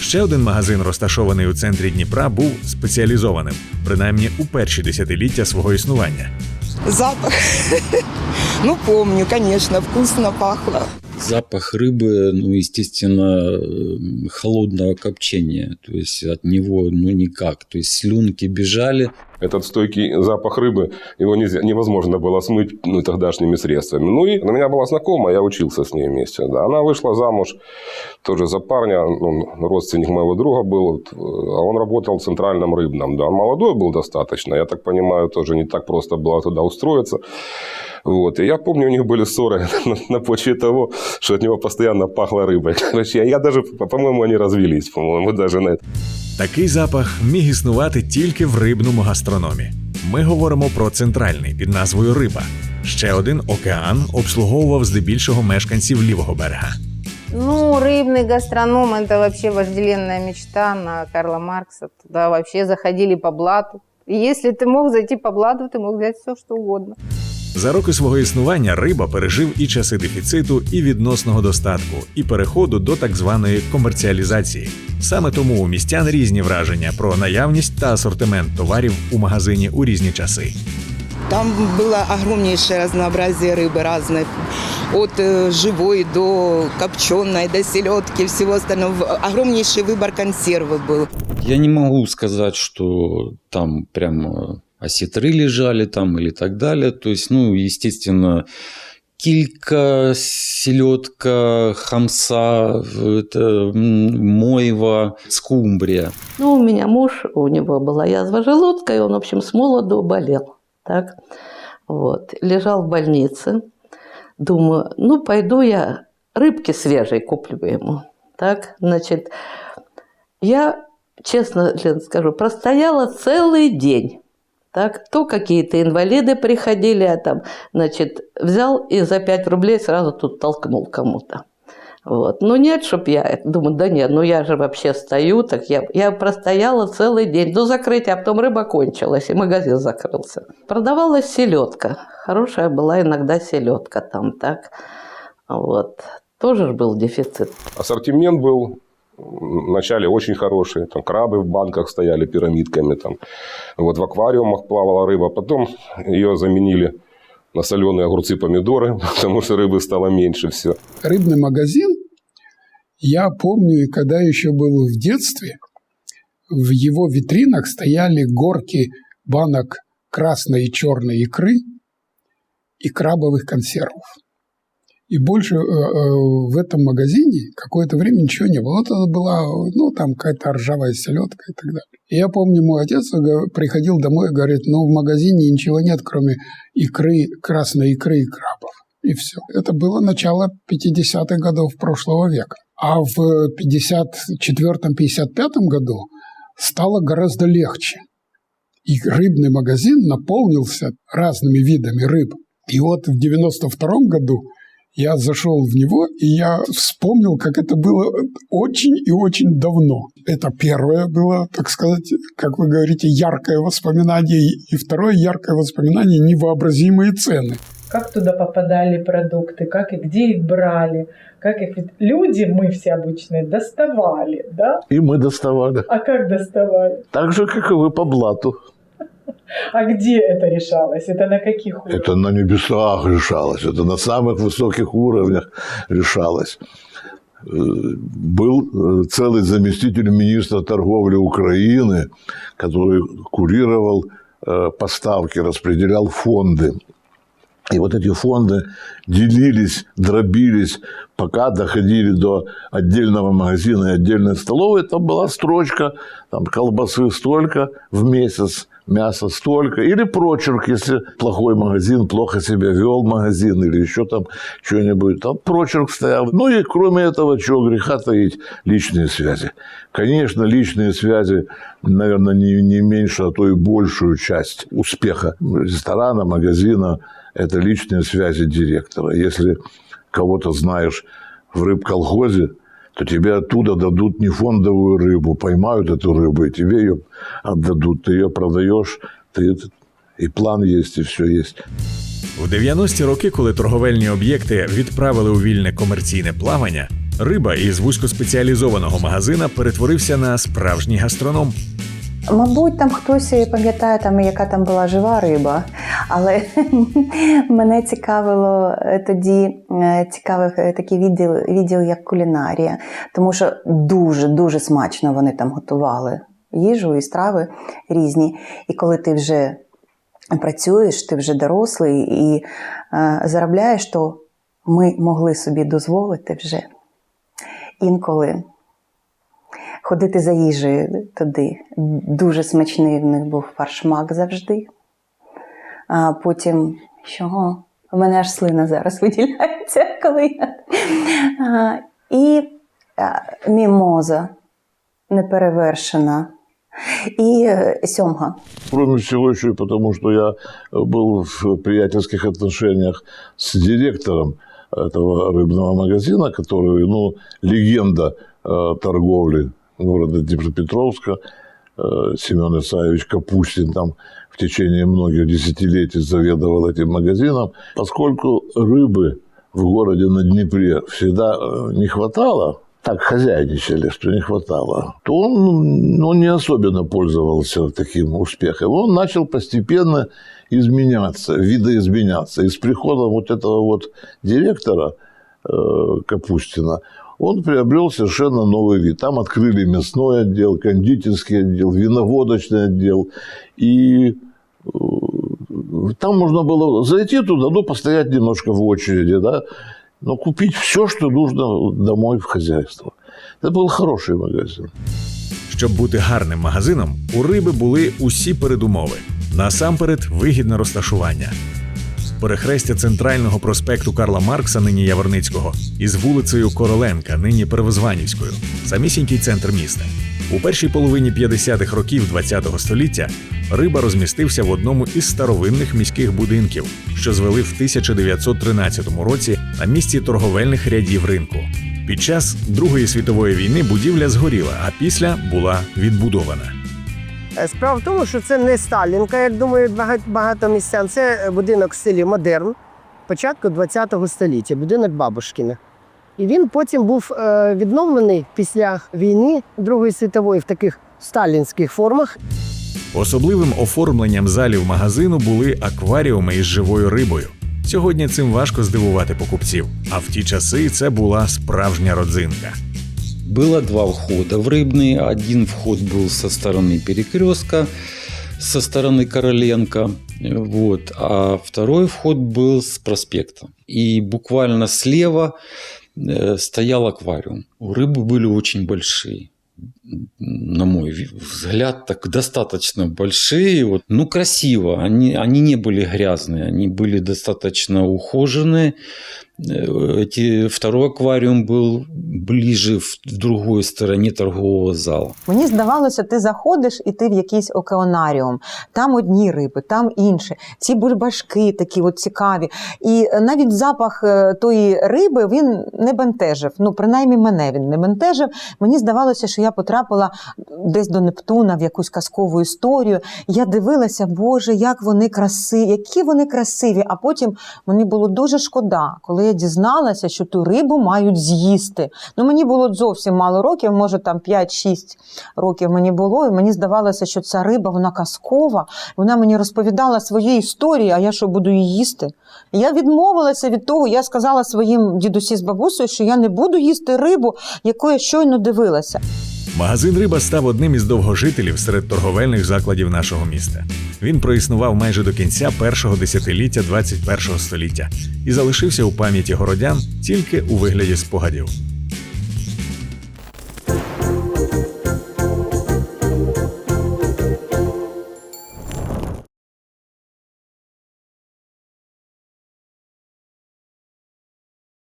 Ще один магазин, розташований у центрі Дніпра, був спеціалізованим, принаймні у перші десятиліття свого існування. Запах. Ну, помню, конечно, вкусно пахло. Запах рыбы, ну, естественно, э, холодного копчения. То есть от него, ну, никак. То есть слюнки бежали. Этот стойкий запах рыбы, его нельзя, невозможно было смыть ну, тогдашними средствами. Ну и у меня была знакомая, я учился с ней вместе. Да. Она вышла замуж тоже за парня, он родственник моего друга был, а он работал в центральном рыбном. Да. Он молодой был достаточно, я так понимаю, тоже не так просто было туда устроиться. Вот. И я помню, у них были ссоры на, на почве того, что от него постоянно пахло рыбой. Короче, я, я даже, по-моему, они развелись, по-моему, даже на это. Такий запах міг існувати тільки в рибному гастрономі. Ми говоримо про центральний під назвою Риба. Ще один океан обслуговував здебільшого мешканців лівого берега. Ну, рыбный гастроном – это вообще вожделенная мечта на Карла Маркса. Туда вообще заходили по блату. И если ты мог зайти по блату, ты мог взять все, что угодно. За роки свого існування риба пережив і часи дефіциту, і відносного достатку, і переходу до так званої комерціалізації. Саме тому у містян різні враження про наявність та асортимент товарів у магазині у різні часи. Там было огромнейшее разнообразие рыбы разной. От э, живой до копченой, до селедки, всего остального. Огромнейший выбор консервы был. Я не могу сказать, что там прям э, осетры лежали там или так далее. То есть, ну, естественно, килька, селедка, хамса, это, мойва, скумбрия. Ну, у меня муж, у него была язва желудка, и он, в общем, с молоду болел. Так? Вот. Лежал в больнице. Думаю, ну, пойду я рыбки свежей куплю ему. Так, значит, я, честно, скажу, простояла целый день. Так, то какие-то инвалиды приходили, а там, значит, взял и за 5 рублей сразу тут толкнул кому-то. Вот. Ну нет, чтоб я, думаю, да нет, ну я же вообще стою, так я, я простояла целый день до закрытия, а потом рыба кончилась, и магазин закрылся. Продавалась селедка, хорошая была иногда селедка там, так, вот. Тоже был дефицит. Ассортимент был вначале очень хороший. Там крабы в банках стояли пирамидками. Там. Вот в аквариумах плавала рыба. Потом ее заменили на соленые огурцы, помидоры, потому что рыбы стало меньше все. рыбный магазин, я помню, и когда еще был в детстве, в его витринах стояли горки банок красной и черной икры и крабовых консервов. И больше э, э, в этом магазине какое-то время ничего не было. Вот это была, ну, там какая-то ржавая селедка и так далее. И я помню, мой отец приходил домой и говорит, ну, в магазине ничего нет, кроме икры, красной икры и крабов. И все. Это было начало 50-х годов прошлого века. А в 54-55 году стало гораздо легче. И рыбный магазин наполнился разными видами рыб. И вот в 92 году я зашел в него, и я вспомнил, как это было очень и очень давно. Это первое было, так сказать, как вы говорите, яркое воспоминание. И второе яркое воспоминание – невообразимые цены. как туда попадали продукты, как и где их брали, как их ведь люди мы все обычные доставали, да? И мы доставали. А как доставали? Так же, как и вы по блату. А где это решалось? Это на каких уровнях? Это на небесах решалось, это на самых высоких уровнях решалось. Э, Был э, целый заместитель министра торговли Украины, который курировал э, поставки, распределял фонды. И вот эти фонды делились, дробились, пока доходили до отдельного магазина и отдельной столовой. Там была строчка, там колбасы столько в месяц, мясо столько. Или прочерк, если плохой магазин, плохо себя вел магазин или еще там что-нибудь. Там прочерк стоял. Ну и кроме этого, чего греха таить, личные связи. Конечно, личные связи, наверное, не, не меньше, а то и большую часть успеха ресторана, магазина – это личные связи директора. Если кого-то знаешь в рыбколхозе, то тебе оттуда дадут не фондовую рыбу, поймают эту рыбу, и тебе ее отдадут. Ты ее продаешь, ты, и план есть, и все есть. У 90-ті роки, коли торговельні об'єкти відправили у вільне комерційне плавання, Риба із вузькоспеціалізованого магазина перетворився на справжній гастроном. Мабуть, там хтось пам'ятає, там, яка там була жива риба, але мене цікавило е, тоді е, цікавив е, такий відділ, відділ, як кулінарія, тому що дуже дуже смачно вони там готували їжу і страви різні. І коли ти вже працюєш, ти вже дорослий і е, заробляєш, то ми могли собі дозволити вже інколи ходити за їжею туди. Дуже смачний в них був фаршмак завжди. А потім, чого? У мене аж слина зараз виділяється, коли я. А, і а, мімоза неперевершена. І е, сьомга. Кроме всего еще и потому, что я был в приятельских отношениях с директором этого рыбного магазина, который, ну, легенда э, торговли города Днепропетровска, э, Семен Исаевич Капустин там в течение многих десятилетий заведовал этим магазином. Поскольку рыбы в городе на Днепре всегда э, не хватало, так хозяйничали, что не хватало, то он ну, не особенно пользовался таким успехом. Он начал постепенно изменяться, видоизменяться. И с приходом вот этого вот директора э, Капустина он приобрел совершенно новый вид. Там открыли мясной отдел, кондитерский отдел, виноводочный отдел. И э, там можно было зайти туда, ну, постоять немножко в очереди, да, но купить все, что нужно домой в хозяйство. Это был хороший магазин. Щоб бути гарним магазином, у риби були усі передумови. Насамперед, вигідне розташування. Перехрестя центрального проспекту Карла Маркса, нині Яворницького, із вулицею Короленка, нині Первозванівською, самісінький центр міста. У першій половині 50-х років ХХ століття риба розмістився в одному із старовинних міських будинків, що звели в 1913 році на місці торговельних рядів ринку. Під час Другої світової війни будівля згоріла, а після була відбудована. Е, Справа в тому, що це не Сталінка, як думають багато, містян. Це будинок в селі Модерн початку ХХ століття, будинок Бабушкіна. І він потім був е, відновлений після війни Другої світової в таких сталінських формах. Особливим оформленням залів магазину були акваріуми із живою рибою. Сьогодні цим важко здивувати покупців, а в ті часи це була справжня родзинка. Было два входа в рыбный. Один вход был со стороны перекрестка, со стороны Короленко. Вот. А второй вход был с проспекта. И буквально слева э, стоял аквариум. Рыбы были очень большие. На мой ви- взгляд, так достаточно большие. Вот. Ну, красиво. Они, они не были грязные, они были достаточно ухоженные. Э, Эти, второй аквариум был ближе в в другой стороне торгового зала. Мені здавалося, ти заходиш і ти в якийсь океанаріум. Там одні риби, там інші. Ці бульбашки такі от цікаві. І е, навіть запах е, тої риби він не бентежив. Ну, принаймні мене він не бентежив. Мені здавалося, що я потрапила десь до Нептуна в якусь казкову історію. Я дивилася, Боже, як вони красиві, які вони красиві. А потім мені було дуже шкода, коли я дізналася, що ту рибу мають з'їсти. Ну, мені було зовсім мало років, може там 5-6 років мені було, і мені здавалося, що ця риба вона казкова. Вона мені розповідала свої історії, а я що буду її їсти? Я відмовилася від того. Я сказала своїм дідусі з бабусею, що я не буду їсти рибу, яку я щойно дивилася. Магазин Риба став одним із довгожителів серед торговельних закладів нашого міста. Він проіснував майже до кінця першого десятиліття 21 століття і залишився у пам'яті городян тільки у вигляді спогадів.